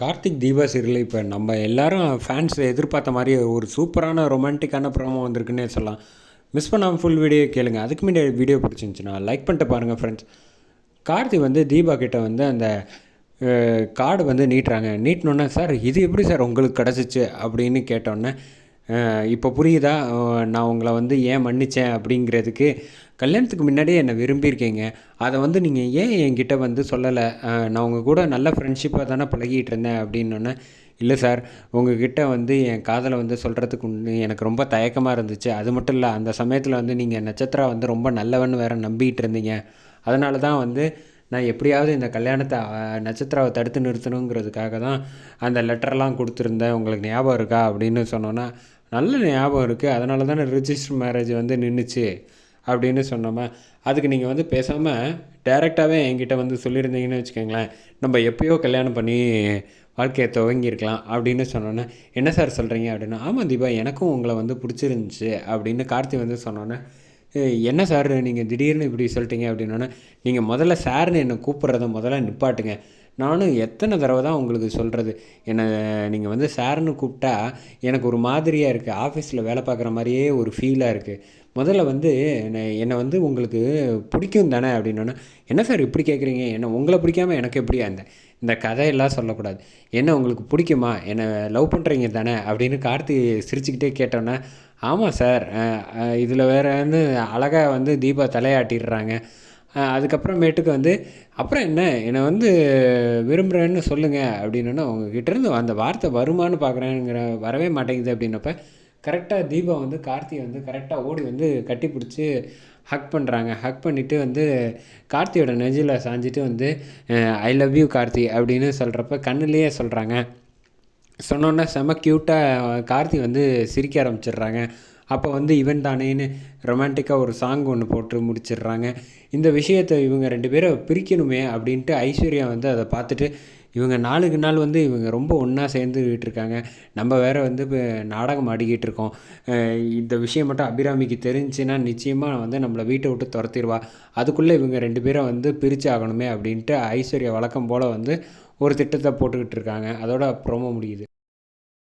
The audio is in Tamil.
கார்த்திக் தீபா சீரியல் இப்போ நம்ம எல்லாரும் ஃபேன்ஸ் எதிர்பார்த்த மாதிரி ஒரு சூப்பரான ரொமான்டிக்கான ப்ரோமோ வந்திருக்குன்னே சொல்லலாம். மிஸ் பண்ணாமல் ஃபுல் வீடியோ கேளுங்க. அதுக்கு முன்னாடி வீடியோ பிடிச்சிருந்துச்சுன்னா லைக் பண்ணிட்டு பாருங்கள் ஃப்ரெண்ட்ஸ் கார்த்தி வந்து தீபா கிட்ட வந்து அந்த கார்டு வந்து நீட்டுறாங்க. நீட்டினோன்னே சார் இது எப்படி சார் உங்களுக்கு கிடச்சிச்சு? அப்படின்னு கேட்டோன்னே இப்போ புரியுதா? நான் உங்களை வந்து ஏன் மன்னித்தேன் அப்படிங்கிறதுக்கு கல்யாணத்துக்கு முன்னாடியே என்னை விரும்பியிருக்கீங்க. அதை வந்து நீங்கள் ஏன் என்கிட்ட வந்து சொல்லலை? நான் உங்கள் கூட நல்ல ஃப்ரெண்ட்ஷிப்பாக தானே பழகிட்டு இருந்தேன் அப்படின்னோடனே இல்லை சார் உங்ககிட்ட வந்து என் காதலை வந்து சொல்கிறதுக்கு எனக்கு ரொம்ப தயக்கமாக இருந்துச்சு. அது மட்டும் இல்லை அந்த சமயத்தில் வந்து நீங்கள் நட்சத்திரா வந்து ரொம்ப நல்லவன்னு வேறு நம்பிக்கிட்டு இருந்தீங்க. அதனால தான் வந்து நான் எப்படியாவது இந்த கல்யாணத்தை நட்சத்திராவை தடுத்து நிறுத்தணுங்கிறதுக்காக தான் அந்த லெட்டர்லாம் கொடுத்துருந்தேன். உங்களுக்கு ஞாபகம் இருக்கா? அப்படின்னு சொன்னோன்னா நல்ல ஞாபகம் இருக்குது அதனால தானே ரிஜிஸ்டர் மேரேஜ் வந்து நின்றுச்சு அப்படின்னு சொன்னோமா? அதுக்கு நீங்கள் வந்து பேசாமல் டைரெக்டாகவே என்கிட்ட வந்து சொல்லியிருந்தீங்கன்னு வச்சுக்கோங்களேன். நம்ம எப்போயோ கல்யாணம் பண்ணி வாழ்க்கையை துவங்கியிருக்கலாம் அப்படின்னு சொன்னோன்னே என்ன சார் சொல்கிறீங்க அப்படின்னா ஆமாம் தீபா எனக்கும் உங்களை வந்து பிடிச்சிருந்துச்சு. அப்படின்னு கார்த்தி வந்து சொன்னோன்னே என்ன சார் நீங்கள் திடீர்னு இப்படி சொல்லிட்டீங்க? அப்படின்னோடனே நீங்கள் முதல்ல சார்னு என்னை கூப்பிட்றத முதல்ல நிப்பாட்டுங்க. நானும் எத்தனை தடவை தான் உங்களுக்கு சொல்கிறது என்னை நீங்கள் வந்து சார்னு கூப்பிட்டா எனக்கு ஒரு மாதிரியாக இருக்குது ஆஃபீஸில் வேலை பார்க்குற மாதிரியே ஒரு ஃபீலாக இருக்குது முதல்ல வந்து என்னை வந்து உங்களுக்கு பிடிக்கும் தானே அப்படின்னோன்னா என்ன சார் இப்படி கேட்குறீங்க என்ன உங்களை பிடிக்காமல் எனக்கு எப்படி? அந்த இந்த கதையெல்லாம் சொல்லக்கூடாது. என்ன உங்களுக்கு பிடிக்குமா? என்னை லவ் பண்ணுறீங்க தானே? அப்படின்னு கார்த்தி சிரிச்சுக்கிட்டே கேட்டோன்னே ஆமாம் சார் இதில் வேறு வந்து அழகாக வந்து தீபா தலையாட்டிடுறாங்க. அதுக்கப்புறமேட்டுக்கு வந்து அப்புறம் என்ன? என்னை வந்து விரும்புகிறேன்னு சொல்லுங்கள் அப்படின்னா உங்ககிட்டேருந்து அந்த வார்த்தை வருமானு பார்க்குறேங்கிற வரவே மாட்டேங்குது. அப்படின்னப்ப கரெக்டாக தீபம் வந்து கார்த்தியை வந்து கரெக்டாக ஓடி வந்து கட்டி பிடிச்சி ஹக் பண்ணுறாங்க ஹக் பண்ணிவிட்டு வந்து கார்த்தியோட நெஞ்சில் சாஞ்சிட்டு வந்து ஐ லவ் யூ கார்த்தி. அப்படின்னு சொல்கிறப்ப கண்ணுலேயே சொல்கிறாங்க சொன்னோன்னே செம க்யூட்டாக கார்த்தி வந்து சிரிக்க ஆரம்பிச்சிடுறாங்க. அப்போ வந்து இவன் தானேன்னு ரொமான்டிக்காக ஒரு சாங் ஒன்று போட்டு முடிச்சிடுறாங்க. இந்த விஷயத்தை இவங்க ரெண்டு பேரும் பிரிக்கணுமே அப்படின்ட்டு ஐஸ்வர்யா வந்து அதை பார்த்துட்டு இவங்க நாளுக்கு நாள் வந்து இவங்க ரொம்ப ஒன்றா சேர்ந்துக்கிட்டு இருக்காங்க. நம்ம வேறு வந்து இப்போ நாடகம் ஆடிக்கிட்டு இருக்கோம். இந்த விஷயம் மட்டும் அபிராமிக்கு தெரிஞ்சுன்னா நிச்சயமாக வந்து நம்மளை வீட்டை விட்டு துரத்திடுவா. அதுக்குள்ளே இவங்க ரெண்டு பேரும் வந்து பிரித்து ஆகணுமே அப்படின்ட்டு ஐஸ்வர்யா வழக்கம் போல் வந்து ஒரு திட்டத்தை போட்டுக்கிட்டு இருக்காங்க. அதோட ப்ரோமோ முடியுது.